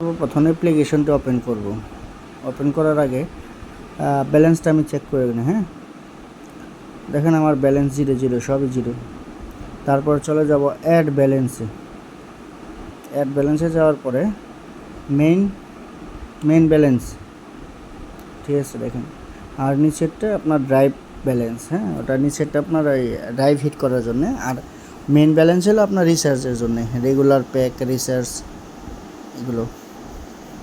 প্রথমে অ্যাপ্লিকেশনটা ওপেন করব। ওপেন করার আগে ব্যালেন্সটা আমি চেক করে নিই হ্যাঁ? দেখেন আমার ব্যালেন্স জিরো জিরো সবই জিরো তারপর চলে যাব অ্যাড ব্যালেন্সে অ্যাড ব্যালেন্সে যাওয়ার পরে মেইন মেইন ব্যালেন্স ঠিক আছে, দেখেন। আর নিচেরটা আপনার ড্রাইভ ব্যালেন্স হ্যাঁ? ওটা নিচেরটা আপনার ওই ড্রাইভ হিট করার জন্য। আর মেইন ব্যালেন্স হলো আপনার রিচার্জের জন্য। রেগুলার প্যাক রিচার্জ এগুলো।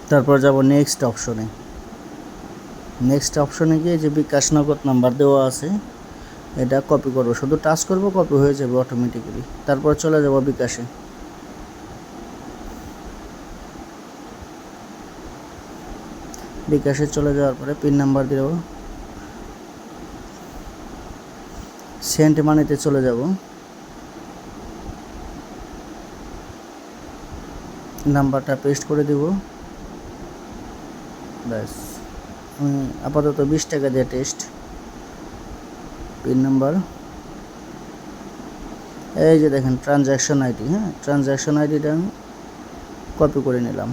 তারপর যাব নেক্সট অপশনে নেক্সট অপশনে গিয়ে যে বিকাশ নগদ নাম্বার দেওয়া আছে, এটা কপি করব। শুধু টাচ করব কপি হয়ে যাবে অটোমেটিক্যালি তারপর চলে যাব বিকাশে। বিকাশে চলে যাওয়ার পরে পিন নাম্বার দেব। সেন্ট মানিতে চলে যাব। নাম্বারটা পেস্ট করে দেব। ব্যাস। আপাতত বিশ টাকা দিয়ে টেস্ট পিন নাম্বার এই যে দেখেন ট্রানজ্যাকশন আইডি হ্যাঁ? ট্রানজ্যাকশন আইডিটা আমি কপি করে নিলাম।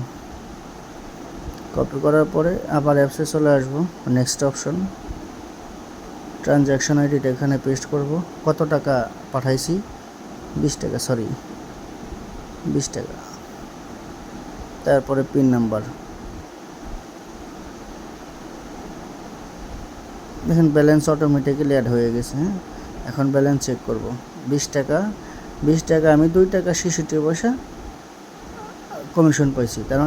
কপি করার পরে আবার অ্যাপসে চলে আসব নেক্সট অপশন ট্রানজ্যাকশন আইডিটা এখানে পেস্ট করব। কত টাকা পাঠাইছি? বিশ টাকা সরি বিশ টাকা। তারপরে পিন নাম্বার দেখেন ব্যালেন্স অটোমেটিক্যালি অ্যাড হয়ে গেছে হ্যাঁ? এখন ব্যালেন্স চেক করব। বিশ টাকা বিশ টাকা আমি দুই টাকা ছেষট্টি পয়সা কমিশন পাইছি। কারণ